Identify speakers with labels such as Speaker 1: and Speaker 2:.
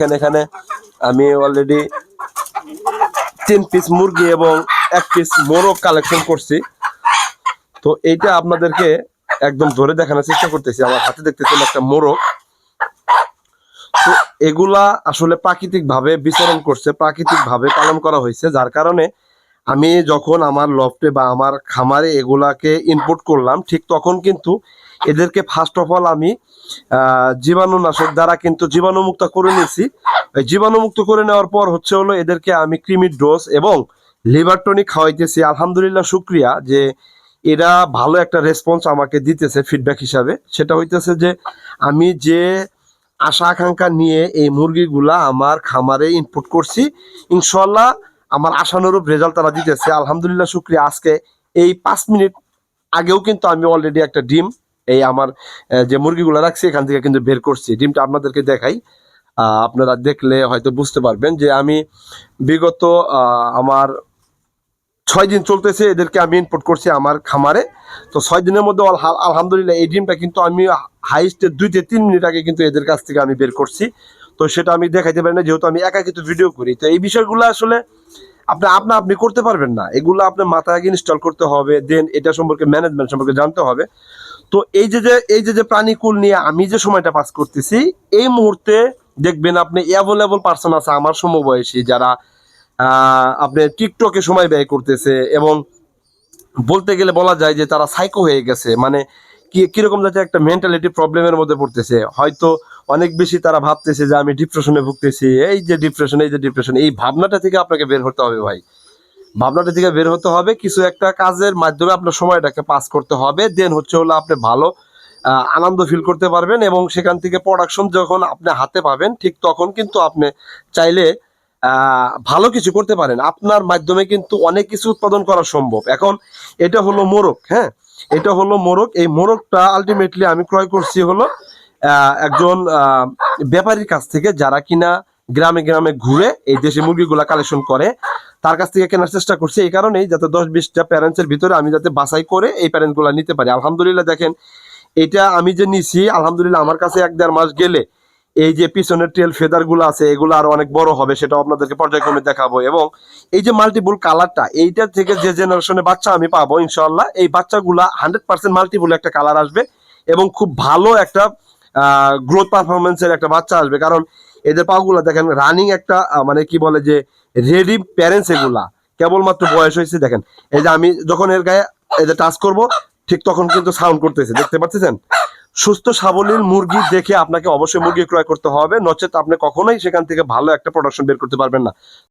Speaker 1: এখানে এখানে আমি অলরেডি তিন পিস মুরগি এবং এক পিস মোরগ কালেকশন করছি। তো এইটা আপনাদেরকে একদম ধরে দেখানোর চেষ্টা করতেছি। আমার হাতে দেখতেছেন একটা মোরগ। তো এগুলা আসলে প্রাকৃতিক ভাবে বিচরণ করছে প্রাকৃতিক ভাবে পালন করা হয়েছে, যার কারণে আমি যখন আমার লফটে বা আমার খামারে এগুলাকে ইনপুট করলাম, ঠিক তখন কিন্তু এদেরকে ফার্স্ট অফ অল আমি জীবাণুনাশক দ্বারা কিন্তু জীবাণুমুক্ত করে নিয়েছি। জীবাণুমুক্ত করে নেওয়ার পর হচ্ছে হলো এদেরকে আমি ক্রিমির ডোজ এবং লিভার টনিক খাওয়াইতেছি। আলহামদুলিল্লাহ শুক্রিয়া যে এরা ভালো একটা রেসপন্স আমাকে দিতেছে ফিডব্যাক হিসাবে। সেটা হইতেছে যে আমি যে আশা আকাঙ্ক্ষা নিয়ে এই মুরগিগুলা আমার খামারে ইনপুট করছি ইনশাল্লাহ আমার আশানুরূপ রেজাল্ট তারা দিতেছে। আলহামদুলিল্লাহ, শুক্রিয়া। আজকে এই পাঁচ মিনিট আগেও কিন্তু আমি অলরেডি একটা ডিম, এই আমার যে মুরগিগুলো রাখছি, এখান থেকে কিন্তু বের করছি। ডিমটা আপনাদেরকে দেখাই। আপনারা দেখলে হয়তো বুঝতে পারবেন যে আমি বিগত আমার ছয় দিন চলতেছে, এদেরকে আমি ইনপুট করছি আমার খামারে। তো ছয় দিনের মধ্যে আলহামদুলিল্লাহ, এই ডিমটা কিন্তু আমি হাইস্টে দুই থেকে তিন মিনিট আগে কিন্তু এদের কাছ থেকে আমি বের করছি। তো সেটা আমি দেখাইতে পারি না, যেহেতু আমি একা কিন্তু ভিডিও করি। তো এই বিষয়গুলো আসলে আপনি আপনা আপনি করতে পারবেন না। এগুলো আপনার মাথায় আগে ইনস্টল করতে হবে দেন এটা সম্পর্কে ম্যানেজমেন্ট সম্পর্কে জানতে হবে। তো এই যে যে, এই যে যে প্রাণীকুল নিয়ে আমি যে সময়টা পাস করতেছি, এই মুহূর্তে দেখবেন আপনি অ্যাভেলেবল পার্সন আছে আমার সমবয়সী, যারা আপনি টিকটকে সময় ব্যয় করতেছে এবং বলতে গেলে বলা যায় যে তারা সাইকো হয়ে গেছে। মানে কি, কীরকম যাতে একটা মেন্টালিটি প্রবলেমের মধ্যে পড়তেছে? হয়তো অনেক বেশি তারা ভাবতেছে যে আমি ডিপ্রেশনে ভুগতেছি। এই যে ডিপ্রেশন এই যে ডিপ্রেশন এই ভাবনাটা থেকে আপনাকে বের হতে হবে ভাই। ভাবনাটা থেকে বের হতে হবে, কিছু একটা কাজের মাধ্যমে আপনার সময়টাকে পাস করতে হবে। দেন হচ্ছে হলো আপনি ভালো আনন্দ ফিল করতে পারবেন এবং সেখান থেকে প্রোডাকশন যখন আপনি হাতে পাবেন, ঠিক তখন কিন্তু আপনি চাইলে ভালো কিছু করতে পারেন। আপনার মাধ্যমে কিন্তু অনেক কিছু উৎপাদন করা সম্ভব। এখন এটা হলো মোরগ হ্যাঁ? এটা হলো মোরগ। এই মোরগটা আলটিমেটলি আমি ক্রয় করছি হলো একজন ব্যাপারীর কাছ থেকে যারা কিনা গ্রামে গ্রামে ঘুরে এই দেশি মুরগিগুলা কালেকশন করে, তার কাছ থেকে কেনার চেষ্টা করছি। এই কারণেই যাতে দশ বিশটা প্যারেন্টসের ভিতরে আমি যাতে বাছাই করে এই প্যারেন্টগুলো নিতে পারি। আলহামদুলিল্লাহ দেখেন, এটা আমি যে নিছি, আলহামদুলিল্লাহ আমার কাছে এক দেড় মাস গেলে এই যে পিছনের টেল ফেদারগুলো আছে, এগুলো আরও অনেক বড় হবে সেটা আপনাদেরকে পর্যায়ক্রমে দেখাবো। এবং এই যে মাল্টিপুল কালারটা এইটা থেকে যে জেনারেশনে বাচ্চা আমি পাবো ইনশাল্লাহ এই বাচ্চাগুলা হান্ড্রেড পার্সেন্ট মাল্টিপুল একটা কালার আসবে এবং খুব ভালো একটা গ্রোথ পারফরমেন্সের একটা বাচ্চা আসবে। কারণ এদের পাগুলো দেখেন রানিং একটা মানে কি বলে যে রেডি প্যারেন্টস এগুলা। কেবলমাত্র বয়স হয়েছে, দেখেন। এই যে আমি যখন এর গায়ে যে টাচ করব, ঠিক তখন কিন্তু সাউন্ড করতেছে, দেখতে পাচ্ছেন সুস্থ, সাবলীল মুরগি দেখে আপনাকে অবশ্যই মুরগি ক্রয় করতে হবে। নচেত আপনি কখনোই সেখান থেকে ভালো একটা প্রোডাকশন বের করতে পারবেন না।